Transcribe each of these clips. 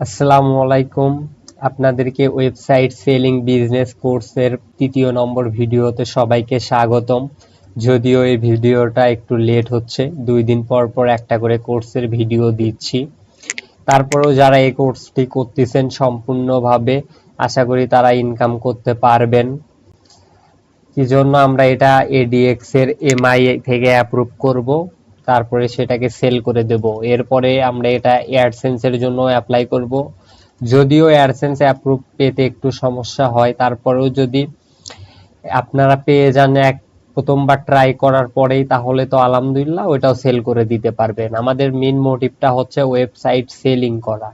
আসসালামু আলাইকুম। আপনাদেরকে ওয়েবসাইট সেলিং বিজনেস কোর্সের তৃতীয় নম্বর ভিডিওতে সবাইকে স্বাগতম। যদিও এই ভিডিওটা একটু লেট হচ্ছে, দুই দিন পর পর একটা করে কোর্সের ভিডিও দিচ্ছি। তারপরেও যারা এই কোর্সটি করতেছেন সম্পূর্ণভাবে আশা করি তারা ইনকাম করতে পারবেন। কি জন্য আমরা এটা এডিএক্স এর এমআই থেকে অ্যাপ্রুভ করব। তারপরে সেটাকে সেল করে দেব। এরপরে আমরা এটা এর জন্য অ্যাপ্লাই করব। যদিও এয়ারসেন্স অ্যাপ্রুভ পেতে একটু সমস্যা হয়, তারপরেও যদি আপনারা পেয়ে যান এক, প্রথমবার ট্রাই করার পরেই, তাহলে তো আলহামদুলিল্লাহ ওইটাও সেল করে দিতে পারবেন। আমাদের মেন মোটিভটা হচ্ছে ওয়েবসাইট সেলিং করা।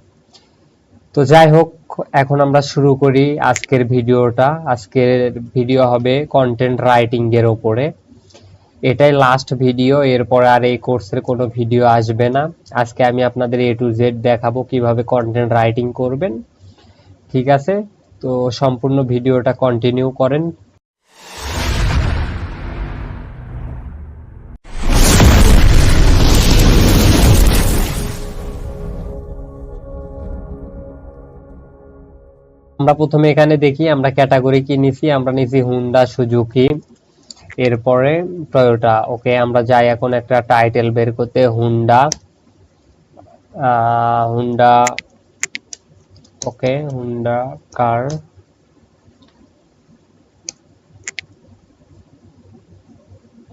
তো যাই হোক, এখন আমরা শুরু করি আজকের ভিডিওটা। আজকের ভিডিও হবে কন্টেন্ট রাইটিং এর উপরে এটাই লাস্ট ভিডিও এরপর আর এই কোর্সের কোনো ভিডিও আসবে না। আজকে আমি আপনাদের এ টু জেড দেখাবো কীভাবে কন্টেন্ট রাইটিং করবেন। ঠিক আছে? তো সম্পূর্ণ ভিডিওটা কন্টিনিউ করেন। আমরা প্রথমে এখানে দেখি, আমরা ক্যাটাগরি কি নিছি? আমরা নিছি হুন্ডা সুজুকি এরপরে টয়োটা ওকে আমরা যাই এখন একটা টাইটেল বের করতে Honda Honda okay Honda car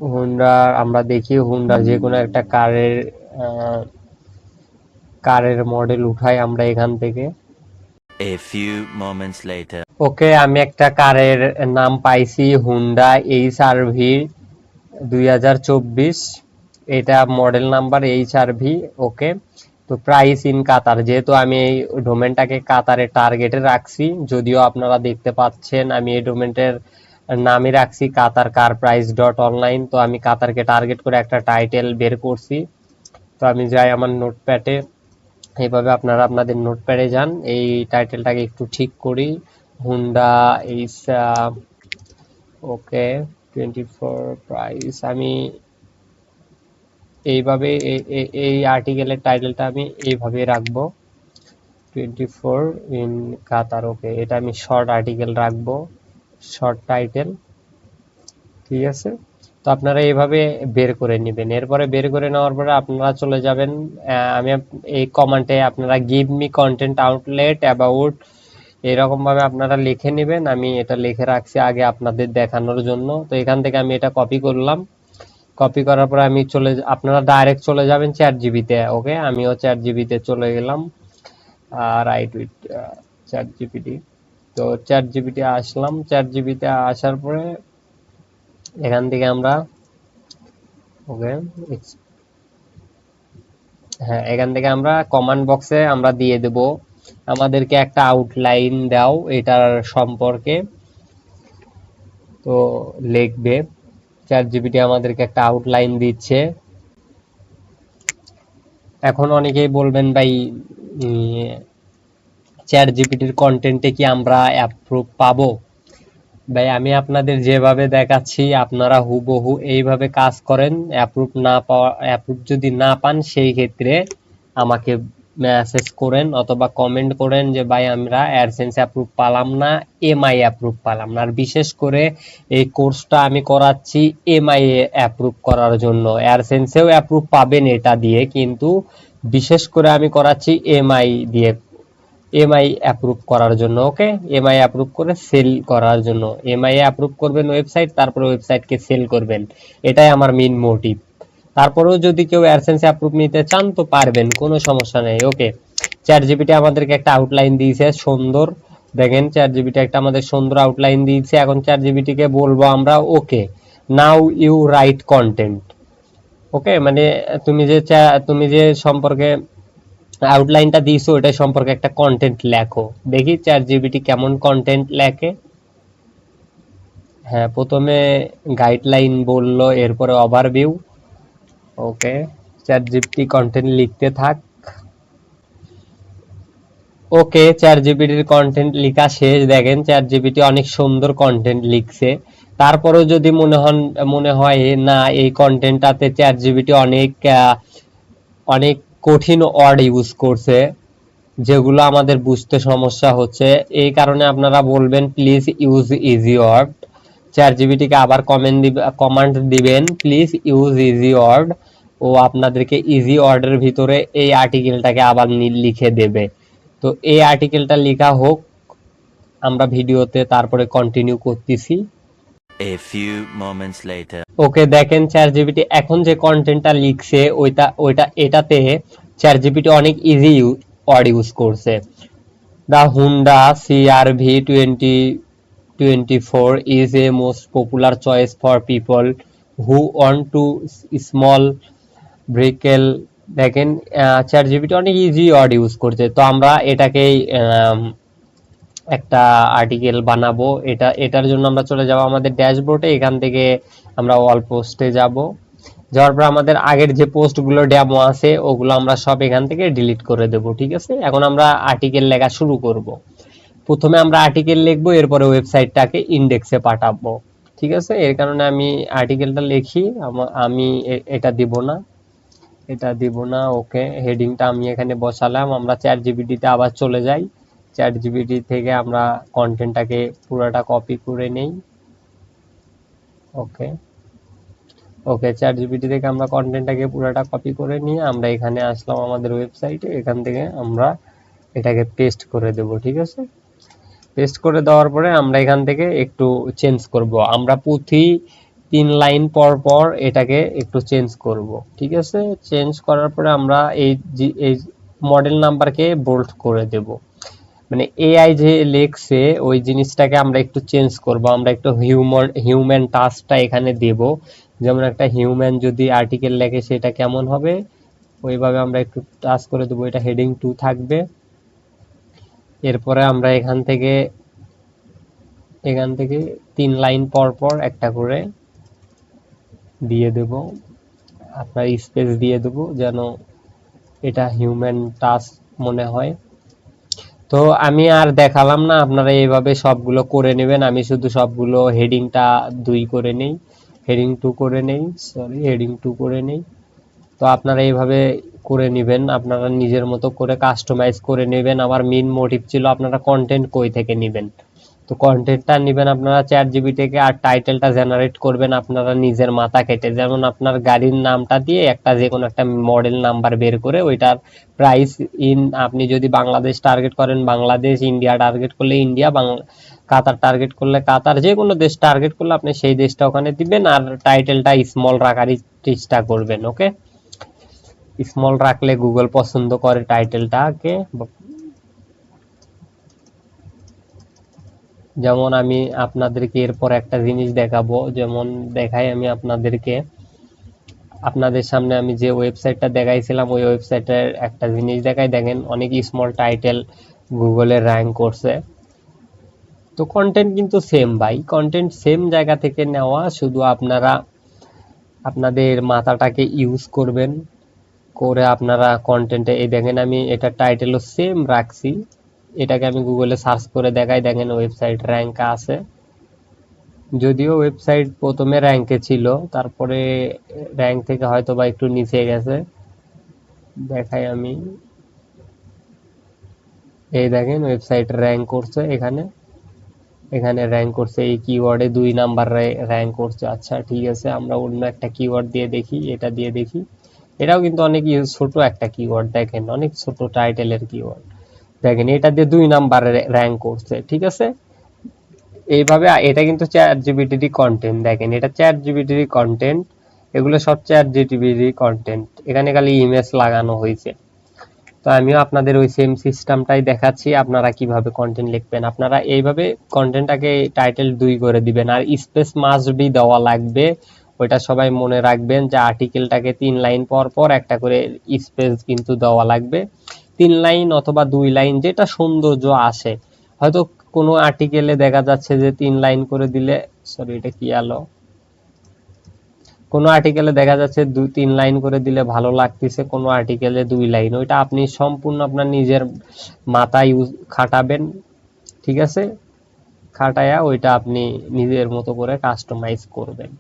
Honda আমরা দেখি হুন্ডা যে কোনো একটা কারের কারের মডেল উঠাই আমরা এখান থেকে। A few moments later. ওকে, আমি একটা কারের নাম পাইছি হুন্ডা এইচ আর ভি দুই হাজার চব্বিশ। এটা model number H R V, okay. তো প্রাইস ইন কাতার যেহেতু আমি এই ডোমেনটাকে কাতারে টার্গেটে রাখছি, যদিও আপনারা দেখতে পাচ্ছেন, আমি এই ডোমেনটার নামই রাখছি Qatar car price dot online তো আমি কাতারকে টার্গেট করে একটা টাইটেল বের করছি। তো আমি যাই আমার নোটপ্যাডে এইভাবে আপনারা আপনাদের নোটপ্যাডে যান। এই টাইটেলটাকে একটু ঠিক করি। Honda H okay twenty four price আমি এইভাবে এই আর্টিকেলের টাইটেলটা আমি এইভাবে রাখব। Twenty four in Qatar okay, এটা আমি শর্ট আর্টিকেল রাখব। শর্ট টাইটেল ঠিক আছে? তো আপনারা এইভাবে বের করে নেবেন। এরপরে বের করে নেওয়ার পরে আপনারা চলে যাবেন আমি এই কমান্ডে আপনারা give me content outlet about এরকম ভাবে আপনারা লিখে নেবেন। আমি এটা লিখে রাখছি আগে আপনাদের দেখানোর জন্য। তো এখান থেকে আমি এটা কপি করলাম। কপি করার পরে আমি চলে আপনারা ডাইরেক্ট চলে যাবেন চ্যাট জিবিতে ওকে আমিও চ্যাট জিবিতে চলে গেলাম। রাইট উইথ চ্যাট জিপিটি তো চ্যাট জিবিতে আসলাম। চ্যাট জিবিতে আসার পরে এখান থেকে আমরা, ওকে হ্যাঁ এখান থেকে আমরা কমান্ড বক্সে আমরা দিয়ে দেব। আমাদেরকে একটা আউটলাইন দাও এটার সম্পর্কে। তো লিখবে চার জিবিটি আমাদেরকে একটা আউটলাইন দিচ্ছে। এখন অনেকেই বলবেন, ভাই চ্যাট জিপিটির কন্টেন্টে কি আমরা অ্যাপ্রুভ পাবো? ভাই, আমি আপনাদের যেভাবে দেখাচ্ছি, আপনারা হুবহু এইভাবে কাজ করেন অ্যাপ্রুভ না পাওয়া অ্যাপ্রুভ যদি না পান, সেই ক্ষেত্রে আমাকে মেসেজ করেন অথবা কমেন্ট করেন যে, ভাই, আমরা অ্যাডসেন্স অ্যাপ্রুভ পালাম না এমআই অ্যাপ্রুভ পালাম না। আর বিশেষ করে এই কোর্সটা আমি করাচ্ছি এমআই অ্যাপ্রুভ করার জন্য। অ্যাডসেন্সেও অ্যাপ্রুভ পাবেন এটা দিয়ে, কিন্তু বিশেষ করে আমি করাচ্ছি এমআই দিয়ে। এমআই অ্যাপ্রুভ করার জন্য ওকে এমআই অ্যাপ্রুভ করে সেল করার জন্য। এমআই অ্যাপ্রুভ করবেন ওয়েবসাইট তারপরে ওয়েবসাইটকে সেল করবেন। এটাই আমার মেইন মোটিভ তারপরেও যদি কেউ অ্যাডসেন্স অ্যাপ্রুভ নিতে চান, তো পারবেন, কোনো সমস্যা নেই ওকে চ্যাট জিপিটি আমাদেরকে একটা আউটলাইন দিয়েছে, সুন্দর। দেখেন চ্যাট জিপিটি একটা আমাদের সুন্দর আউটলাইন দিয়েছে। এখন চ্যাট জিপিটিকে বলব আমরা okay now you write content okay মানে তুমি যে তুমি যে সম্পর্কে আউটলাইনটা দিয়েছ, ওটা সম্পর্কে একটা কন্টেন্ট লেখো। দেখি চ্যাট জিবিটি কেমন কন্টেন্ট লেখে। হ্যাঁ প্রথমে গাইডলাইন বলল, এরপরে overview okay chat GPT content লিখতে থাক। ওকে চ্যাট জিপিটির কন্টেন্ট লেখা শেষ। দেখেন চ্যাট জিপিটি অনেক সুন্দর কন্টেন্ট লিখছে। তারপরেও যদি মনে হন, মনে হয় না, এই কন্টেন্টটাতে চ্যাট জিপিটি অনেক অনেক কঠিন ওয়ার্ড ইউজ করছে, যেগুলো আমাদের বুঝতে সমস্যা হচ্ছে। এই কারণে আপনারা বলবেন please use easy word chat জিবিটিকে আবার কমেন্ট দিবে কমান্ড দিবেন প্লিজ ইউজ ইজি ওয়ার্ড ও আপনাদেরকে ইজি ওয়ার্ডের ভিতরে এই আর্টিকেলটাকে আবার লিখে দেবে। তো এই আর্টিকেলটা লেখা হোক, আমরা ভিডিওতে তারপরে কন্টিনিউ করতেছি। A few moments later. ওকে দেখেন চ্যাট জিপিটি এখন যে কন্টেন্টটা লিখছে, ওইটা ওইটা, এটাতে চ্যাট জিপিটি অনেক ইজি ওয়ার্ড ইউজ করছে। The Honda CRV twenty twenty four is a most popular choice for people who want to small vehicle দেখেন চ্যাট জিপিটি অনেক ইজি ওয়ার্ড ইউজ করছে। তো আমরা এটাকেই একটা আর্টিকেল বানাবো। এটা, এটার জন্য আমরা চলে যাব আমাদের ড্যাশবোর্ডে এখান থেকে আমরা অল পোস্টে যাব। যাওয়ার পর আমাদের আগের যে পোস্টগুলো ডেমো আছে, ওগুলো আমরা সব এখান থেকে ডিলিট করে দেব, ঠিক আছে? এখন আমরা আর্টিকেল লেখা শুরু করব। প্রথমে আমরা আর্টিকেল লিখব, এরপরে ওয়েবসাইটটাকে ইন্ডেক্সে পাঠাবো, ঠিক আছে? এর কারণে আমি আর্টিকেলটা লিখি, আমা- এটা দিব না। এটা দিব না, ওকে। হেডিংটা আমি এখানে বসালাম। আমরা চ্যাট জিবিটিতে আবার চলে যাই। চ্যাট জিবিটি থেকে আমরা কন্টেন্টটাকে পুরোটা কপি করে নেই। ওকে ওকে চ্যাট জিবিটি থেকে আমরা কন্টেন্টটাকে পুরোটা কপি করে নিয়ে আমরা এখানে আসলাম আমাদের ওয়েবসাইটে এখান থেকে আমরা এটাকে পেস্ট করে দেব, ঠিক আছে? পেস্ট করে দেওয়ার পরে আমরা এখান থেকে একটু চেঞ্জ করব। আমরা প্রতি তিন লাইন পর পর এটাকে একটু চেঞ্জ করব, ঠিক আছে? চেঞ্জ করার পরে আমরা এই এই মডেল নাম্বারকে বোল্ড করে দেব। মানে এআই যে লেখছে, ওই জিনিসটাকে আমরা একটু চেঞ্জ করব, আমরা একটু হিউম্যান হিউম্যান টাচটা এখানে দেব। যেমন একটা হিউম্যান যদি আর্টিকেল লেখে, সেটা কেমন হবে? ওইভাবে আমরা একটু টাচ করে দেবো, এটা হেডিং টু থাকবে। এরপরে আমরা এখান থেকে এখান থেকে তিন লাইন পর পর একটা করে দিয়ে দেব। আপনার স্পেস দিয়ে দেব, যেন এটা হিউম্যান টাচ মনে হয়। তো আমি আর দেখালাম না, আপনারা এইভাবে সবগুলো করে নেবেন। আমি শুধু সবগুলো হেডিংটা দুই করে নেই হেডিং টু করে নেই সরি হেডিং টু করে নেই। তো আপনারা এইভাবে করে নেবেন, আপনারা নিজের মতো করে কাস্টমাইজ করে নেবেন। আমার মেন মোটিভ ছিল আপনারা কন্টেন্ট কই থেকে নেবেন? তো কন্টেন্টটা নেবেন আপনারা চ্যাট জিবি থেকে আর টাইটেলটা জেনারেট করবেন আপনারা নিজের মাথা কেটে। যেমন আপনার গাড়ির নামটা দিয়ে একটা যে কোনো একটা মডেল নাম্বার বের করে ওইটার প্রাইস ইন আপনি যদি বাংলাদেশ টার্গেট করেন, বাংলাদেশ ইন্ডিয়া টার্গেট করলে ইন্ডিয়া কাতার টার্গেট করলে কাতার যে কোনো দেশ টার্গেট করলে আপনি সেই দেশটা ওখানে দিবেন আর টাইটেলটা স্মল রাখারই চেষ্টা করবেন ওকে স্মল রাখলে গুগল পছন্দ করে টাইটেলটাকে যেমন আমি আপনাদেরকে এরপর একটা জিনিস দেখাবো। যেমন দেখাই আমি আপনাদেরকে। আপনাদের সামনে আমি যে ওয়েবসাইটটা দেখাইছিলাম, ওই ওয়েবসাইটের একটা জিনিস দেখাই। দেখেন, অনেক স্মল টাইটেল গুগলে র্যাঙ্ক করছে। তো কন্টেন্ট কিন্তু সেম ভাই। কন্টেন্ট সেম জায়গা থেকে নেওয়া। শুধু আপনারা আপনাদের মাথাটাকে ইউজ করবেন। করে আপনারা কন্টেন্টে এই দেখেন আমি এটা টাইটেলও সেম রাখছি। এটাকে আমি গুগলে সার্চ করে দেখাই। দেখেন ওয়েবসাইট র্যাঙ্ক আছে। যদিও ওয়েবসাইট প্রথমে র্যাঙ্কে ছিল, তারপরে র্যাঙ্ক থেকে হয়তো বা একটু নিচে গেছে। দেখাই আমি। এই দেখেন ওয়েবসাইট র্যাঙ্ক করছে এখানে। এখানে র্যাঙ্ক করছে এই কিওয়ার্ডে দুই নাম্বার র্যাঙ্ক করছে। আচ্ছা ঠিক আছে, আমরা অন্য একটা কিওয়ার্ড দিয়ে দেখি, এটা দিয়ে দেখি। এটাও কিন্তু অনেক ছোট একটা কিওয়ার্ড দেখেন, অনেক ছোট টাইটেলের কিওয়ার্ড দেখেন, এটা দিয়ে দুই নাম্বার র্যাঙ্ক করছে, ঠিক আছে? এইভাবে এটা কিন্তু চ্যাট জিবিটির কন্টেন্ট দেখেন, এটা চ্যাট জিবিটির কন্টেন্ট এগুলো সব চ্যাট জিটিভির কন্টেন্ট এখানে খালি ইমেজ লাগানো হয়েছে। তো আমিও আপনাদের ওই সেম সিস্টেমটাই দেখাচ্ছি, আপনারা কীভাবে কন্টেন্ট লিখবেন। আপনারা এইভাবে কন্টেন্টটাকে টাইটেল দুই করে দিবেন, আর স্পেস মাস্ট বি দেওয়া লাগবে, ওইটা সবাই মনে রাখবেন যে আর্টিকেলটাকে তিন লাইন পর পর একটা করে স্পেস কিন্তু দেওয়া লাগবে। তিন লাইন অথবা দুই লাইন, যেটা সৌন্দর্য আসে। হয়তো কোনো আর্টিকেলে দেখা যাচ্ছে যে তিন লাইন করে দিলে সরি এটা কি আলো? কোনো আর্টিকেলে দেখা যাচ্ছে দুই তিন লাইন করে দিলে ভালো লাগতেছে, কোনো আর্টিকেলে দুই লাইন। ওইটা আপনি সম্পূর্ণ আপনার নিজের মাথায় খাটাবেন, ঠিক আছে? খাটায়া ওইটা আপনি নিজের মতো করে কাস্টমাইজ করবেন।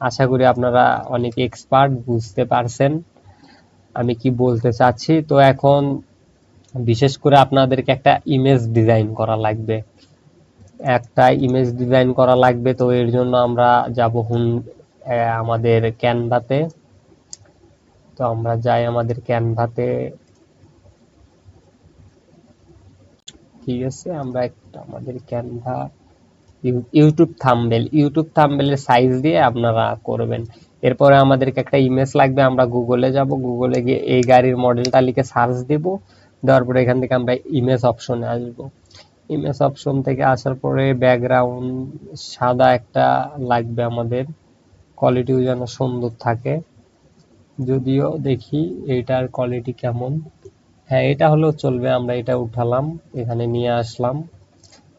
আশা করি আপনারা অনেক এক্সপার্ট বুঝতে পারছেন। আমি কি বলতে চাচ্ছি? তো এখন বিশেষ করে আপনাদেরকে একটা ইমেজ ডিজাইন করা লাগবে। একটা ইমেজ ডিজাইন করা লাগবে, তো এর জন্য আমরা যাব হুন আমাদের ক্যানভাতে তো আমরা যাই আমাদের ক্যানভাতে ঠিক আছে, আমরা একটা আমাদের ক্যানভা ইউটিউব থাম্বেল ইউটিউব থাম্বেলের সাইজ দিয়ে আপনারা করবেন। এরপরে আমাদেরকে একটা ইমেজ লাগবে, আমরা গুগলে যাব। গুগলে গিয়ে এই গাড়ির মডেলটা লিখে সার্চ দেব। দেওয়ার পরে এখান থেকে আমরা ইমেজ অপশনে আসব। ইমেজ অপশন থেকে আসার পরে ব্যাকগ্রাউন্ড সাদা একটা লাগবে আমাদের। কোয়ালিটিও যেন সুন্দর থাকে। যদিও দেখি এইটার কোয়ালিটি কেমন। হ্যাঁ এটা হলেও চলবে, আমরা এটা উঠালাম, এখানে নিয়ে আসলাম।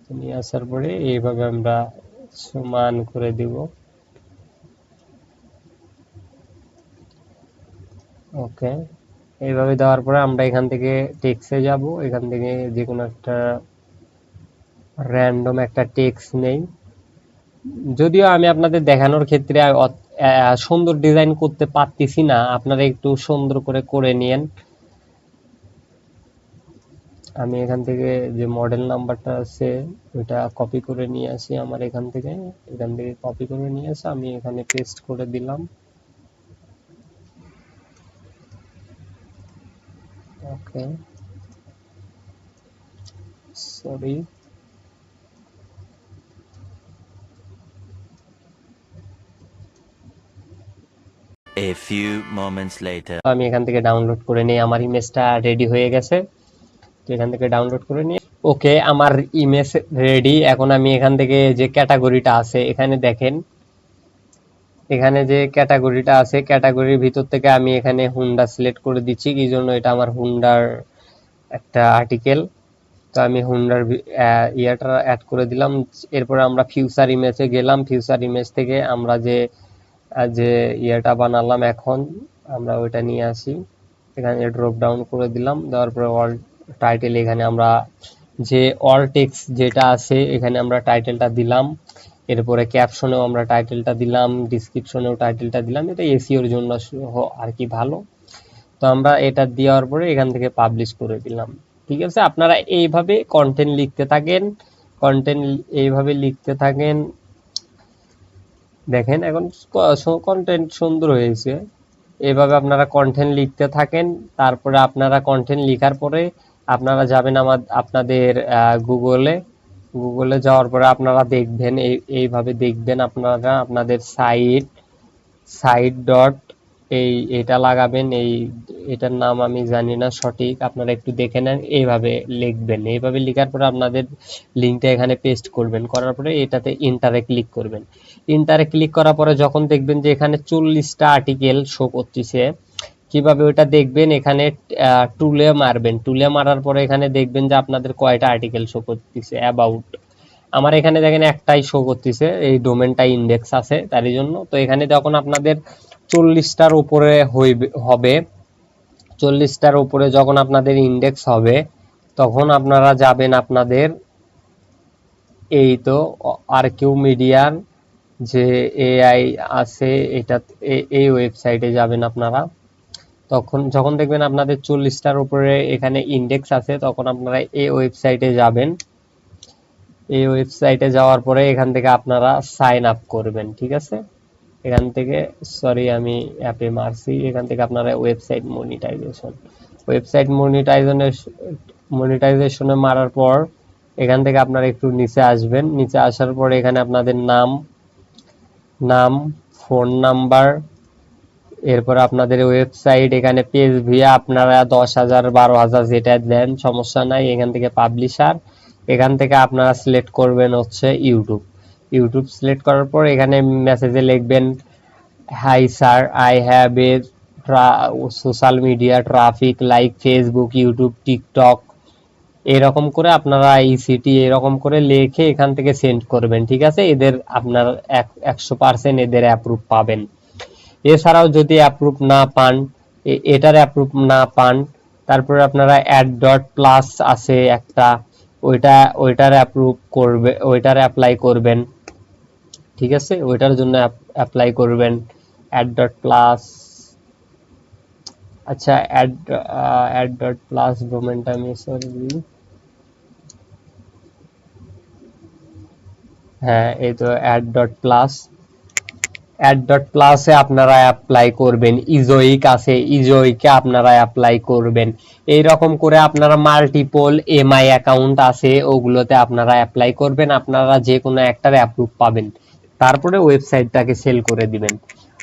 নিয়ে আসার পরে এইভাবে আমরা সমান করে দিব। ওকে এইভাবে দেওয়ার পরে আমরা এখান থেকে টেক্সে যাব। এখান থেকে যে কোনো একটা র্যান্ডম একটা টেক্স নেই। যদিও আমি আপনাদের দেখানোর ক্ষেত্রে সুন্দর ডিজাইন করতে পারতেছি না। আপনারা একটু সুন্দর করে করে নিয়েন। আমি এখান থেকে যে মডেল নাম্বারটা আছে ওটা কপি করে নিয়ে আসি আমার এখান থেকে। এখান থেকে কপি করে নিয়ে আসি আমি এখানে পেস্ট করে দিলাম। Okay sorry A few moments later. আমি এখান থেকে ডাউনলোড করে নিই আমার ইমেজটা রেডি হয়ে গেছে। তো এখান থেকে ডাউনলোড করে নিই ওকে আমার ইমেজ রেডি এখন আমি এখান থেকে যে ক্যাটাগরিটা আছে এখানে দেখেন। এখানে যে ক্যাটাগরিটা আছে, ক্যাটাগরির ভিতর থেকে আমি এখানে হুন্ডা সিলেক্ট করে দিচ্ছি। কি জন্য এটা আমার হুন্ডার একটা আর্টিকেল তো আমি হুন্ডার ইয়াটা অ্যাড করে দিলাম। এরপরে আমরা ফিউচার ইমেজে গেলাম। ফিউচার ইমেজ থেকে আমরা যে যে ইয়েটা বানালাম এখন, আমরা ওইটা নিয়ে আসি। এখানে ড্রপ ডাউন করে দিলাম। দেওয়ার পরে অল টাইটেল এখানে আমরা যে অল টেক্সট যেটা আছে, এখানে আমরা টাইটেলটা দিলাম। এরপরে ক্যাপশনেও আমরা টাইটেলটা দিলাম ডিসক্রিপশনেও টাইটেলটা দিলাম, এটা এসিওর জন্য আর কি ভালো। তো আমরা এটা দেওয়ার পরে এখান থেকে পাবলিশ করে দিলাম। ঠিক আছে? আপনারা এইভাবে কন্টেন্ট লিখতে থাকেন কন্টেন্ট এইভাবে লিখতে থাকেন। দেখেন এখন কন্টেন্ট সুন্দর হয়েছে। এভাবে আপনারা কন্টেন্ট লিখতে থাকেন, তারপরে আপনারা কন্টেন্ট লিখার পরে আপনারা যাবেন আমার আপনাদের গুগলে গুগলে যাওয়ার পরে আপনারা দেখবেন, এই, এইভাবে দেখবেন আপনারা আপনাদের সাইট সাইট ডট এই এটা লাগাবেন, এই এটার নাম আমি জানি না সঠিক, আপনারা একটু দেখে নেন, এইভাবে লিখবেন। এইভাবে লেখার পরে আপনাদের লিঙ্কটা এখানে পেস্ট করবেন, করার পরে এটাতে ইন্টারে ক্লিক করবেন। ইন্টারে ক্লিক করার পরে যখন দেখবেন যে এখানে চল্লিশটা আর্টিকেল শো করতেছে কীভাবে ওটা দেখবেন, এখানে টুলে মারবেন। টুলে মারার পরে এখানে দেখবেন যে আপনাদের কয়টা আর্টিকেল শো করতেছে অ্যাবাউট আমার এখানে দেখেন একটাই শো করতেছে, এই ডোমেনটা ইন্ডেক্স আছে, তারই জন্য। তো এখানে যখন আপনাদের চল্লিশটার উপরে হইবে, হবে, চল্লিশটার উপরে যখন আপনাদের ইন্ডেক্স হবে, তখন আপনারা যাবেন আপনাদের এই তো আর কিউ মিডিয়ার যে এআই আছে এটা এই ওয়েবসাইটে যাবেন আপনারা। তখন যখন দেখবেন আপনাদের চল্লিশটার উপরে এখানে ইন্ডেক্স আছে, তখন আপনারা এই ওয়েবসাইটে যাবেন। এই ওয়েবসাইটে যাওয়ার পরে এখান থেকে আপনারা সাইন আপ করবেন, ঠিক আছে? এখান থেকে সরি আমি অ্যাপে মারছি, এখান থেকে আপনারা ওয়েবসাইট মনিটাইজেশন ওয়েবসাইট মনিটাইজেশনের মনিটাইজেশনে মারার পর এখান থেকে আপনারা একটু নিচে আসবেন। নিচে আসার পর এখানে আপনাদের নাম নাম ফোন নাম্বার এরপর আপনাদের ওয়েবসাইট এখানে পেজ ভিয়া আপনারা দশ হাজার, বারো হাজার যেটা দেন, সমস্যা নাই, এখান থেকে পাবলিশার এখান থেকে আপনারা সিলেক্ট করবেন হচ্ছে ইউটিউব ইউটিউব সিলেক্ট করার পর এখানে মেসেজে লিখবেন hi sir I have a social media traffic like Facebook YouTube TikTok এরকম করে আপনারা আইসিটি এরকম করে লিখে এখান থেকে সেন্ড করবেন, ঠিক আছে? এদের আপনার একশো পার্সেন্ট এদের অ্যাপ্রুভ পাবেন। এছাড়াও যদি অ্যাপ্রুভ না পান এটার অ্যাপ্রুভ না পান, তারপরে আপনারা অ্যাড ডট প্লাস আছে একটা, ওইটা, ওইটার অ্যাপ্রুভ করবে, ওইটার অ্যাপ্লাই করবেন। ঠিক আছে? ওইটার জন্য অ্যাপ্লাই করবেন। অ্যাড ডট প্লাস আচ্ছা অ্যাড অ্যাড ডট প্লাস ডোমেনটা সরি হ্যাঁ এই তো ad dot plus ad dot প্লাসে আপনারা অ্যাপ্লাই করবেন। ইজোইক আছে, ইজোইকে আপনারা অ্যাপ্লাই করবেন। এই রকম করে আপনারা মাল্টিপল এমআই অ্যাকাউন্ট আছে, ওগুলোতে আপনারা অ্যাপ্লাই করবেন। আপনারা যে কোনো একটার অ্যাপ্রুভ পাবেন। তারপরে ওয়েবসাইটটাকে সেল করে দিবেন।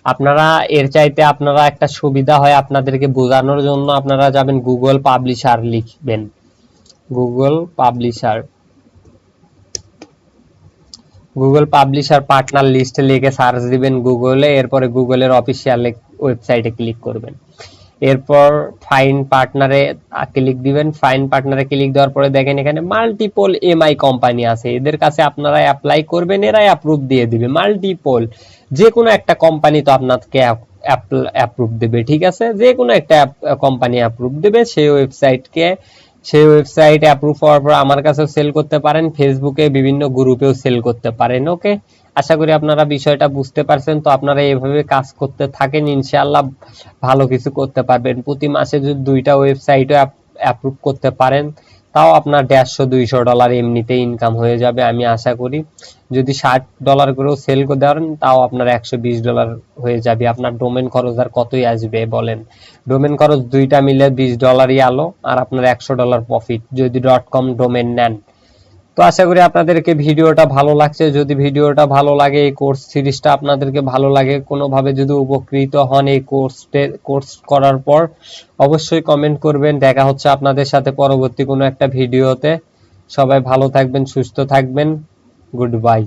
আপনারা এর চাইতে আপনারা একটা সুবিধা হয় আপনাদেরকে বোঝানোর জন্য আপনারা যাবেন গুগল পাবলিশার লিখবেন। Google publisher Google publisher partner লিস্টে লিখে সার্চ দিবেন গুগলে এরপরে গুগলের অফিসিয়াল ওয়েবসাইটে ক্লিক করবেন। এরপর ফাইন পার্টনারে ক্লিক দিবেন। ফাইন পার্টনারে ক্লিক দেওয়ার পরে দেখেন এখানে মাল্টিপল এমআই কোম্পানি আছে। এদের কাছে আপনারা অ্যাপ্লাই করবেন, এরাই অ্যাপ্রুভ দিয়ে দিবে। মাল্টিপল যে কোনো একটা কোম্পানি তো আপনাকে অ্যাপ্রুভ দেবে, ঠিক আছে? যে কোনো একটা কোম্পানি অ্যাপ্রুভ দেবে, সেই ওয়েবসাইটকে সেই ওয়েবসাইট অ্যাপ্রুভ হওয়ার পর আমার কাছেও সেল করতে পারেন ফেসবুকে বিভিন্ন গ্রুপেও সেল করতে পারেন ওকে আশা করি আপনারা বিষয়টা বুঝতে পারছেন, তো আপনারা এভাবে কাজ করতে থাকেন, ইনশাআল্লাহ ভালো কিছু করতে পারবেন। প্রতি মাসে যদি দুইটা ওয়েবসাইটও অ্যাপ্রুভ করতে পারেন তাও আপনার দেড়শো, দুইশো ডলার এমনিতে ইনকাম হয়ে যাবে, আমি আশা করি। যদি ষাট ডলার করেও সেল করে দেন, তাও আপনার একশো বিশ ডলার হয়ে যাবে। আপনার ডোমেন খরচ আর কতই আসবে, বলেন। ডোমেন খরচ দুইটা মিলে বিশ ডলারই আলো, আর আপনার একশো ডলার প্রফিট যদি ডট কম ডোমেন নেন তো আশা করি আপনাদেরকে ভিডিওটা ভালো লাগছে। যদি ভিডিওটা ভালো লাগে, এই কোর্স সিরিজটা আপনাদেরকে ভালো লাগে, কোনোভাবে যদি উপকৃত হন এই কোর্সে কোর্স করার পর, অবশ্যই কমেন্ট করবেন। দেখা হচ্ছে আপনাদের সাথে পরবর্তী কোনো একটা ভিডিওতে। সবাই ভালো থাকবেন, সুস্থ থাকবেন। Good bye